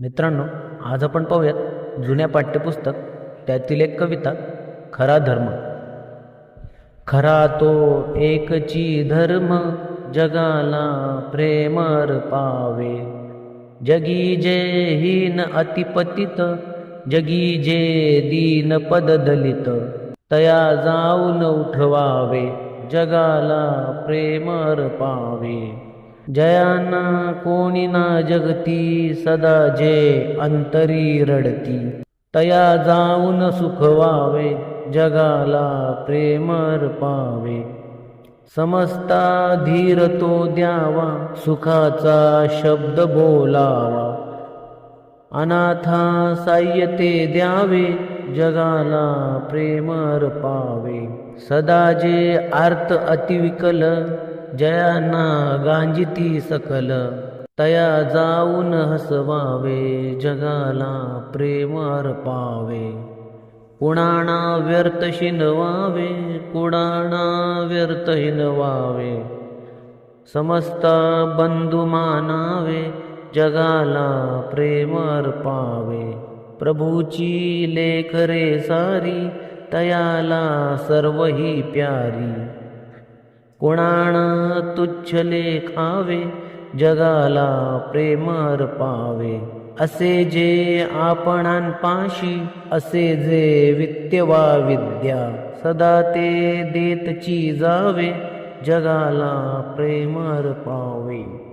मित्रांनो आज आपण पाहूयात जुन्या पाठ्यपुस्तक त्यातील एक कविता खरा धर्म. खरा तो एकची धर्म जगाला प्रेमर पावे. जगी जे हीन अतिपतित जगी जे दीन पद दलित तया जाऊन उठवावे. जगाला प्रेमर पावे. जयाना कोणी ना जगती सदा जे अंतरी रडती. तया जाऊन सुखवावे जगाला प्रेमर पावे समस्ता धीर तो द्यावा सुखाचा शब्द बोलावा. अनाथा साह्य ते द्यावे जगाला प्रेमर पावे सदा जे आर्त अतिविकल जयाना गांजिती सकल तया जाऊन हसवावे जगाला प्रेम पावे. कुणाणा व्यर्थ शिनवावे कुणाणा व्यर्थ हिनवावे. समस्त बंधू मानावे जगाला प्रेम पावे. प्रभूची लेखरे सारी तयाला सर्व ही प्यारी. कुणाण तुच्छ लेखावे जगाला प्रेमर पावे. असे जे आपणांपाशी असे जे विद्यवा विद्या. सदा ते देतची जावे जगाला प्रेमर पावे.